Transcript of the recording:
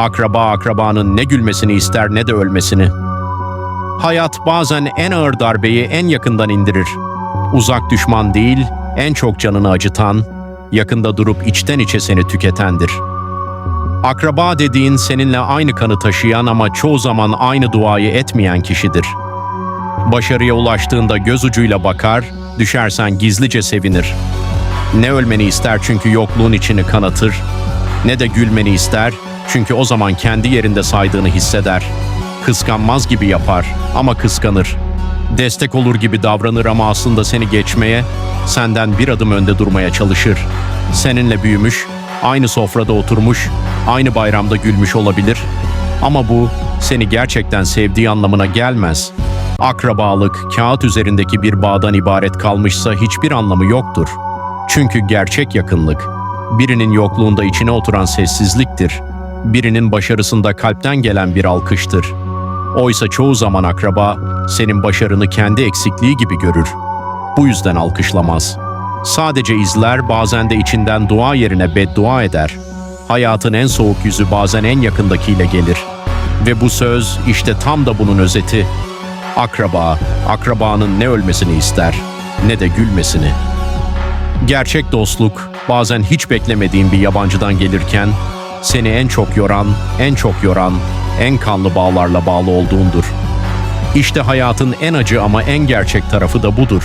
Akraba akrabanın ne gülmesini ister ne de ölmesini. Hayat bazen en ağır darbeyi en yakından indirir. Uzak düşman değil, en çok canını acıtan, yakında durup içten içe seni tüketendir. Akraba dediğin seninle aynı kanı taşıyan ama çoğu zaman aynı duayı etmeyen kişidir. Başarıya ulaştığında göz ucuyla bakar, düşersen gizlice sevinir. Ne ölmeni ister çünkü yokluğun içini kanatır, ne de gülmeni ister çünkü o zaman kendi yerinde saydığını hisseder. Kıskanmaz gibi yapar ama kıskanır. Destek olur gibi davranır ama aslında seni geçmeye, senden bir adım önde durmaya çalışır. Seninle büyümüş, aynı sofrada oturmuş, aynı bayramda gülmüş olabilir. Ama bu seni gerçekten sevdiği anlamına gelmez. Akrabalık, kağıt üzerindeki bir bağdan ibaret kalmışsa hiçbir anlamı yoktur. Çünkü gerçek yakınlık, birinin yokluğunda içine oturan sessizliktir. Birinin başarısında kalpten gelen bir alkıştır. Oysa çoğu zaman akraba senin başarını kendi eksikliği gibi görür. Bu yüzden alkışlamaz. Sadece izler, bazen de içinden dua yerine beddua eder. Hayatın en soğuk yüzü bazen en yakındakiyle gelir. Ve bu söz işte tam da bunun özeti. Akraba, akrabanın ne ölmesini ister ne de gülmesini. Gerçek dostluk bazen hiç beklemediğin bir yabancıdan gelirken seni en çok yoran, en çok yoran, en kanlı bağlarla bağlı olduğundur. İşte hayatın en acı ama en gerçek tarafı da budur.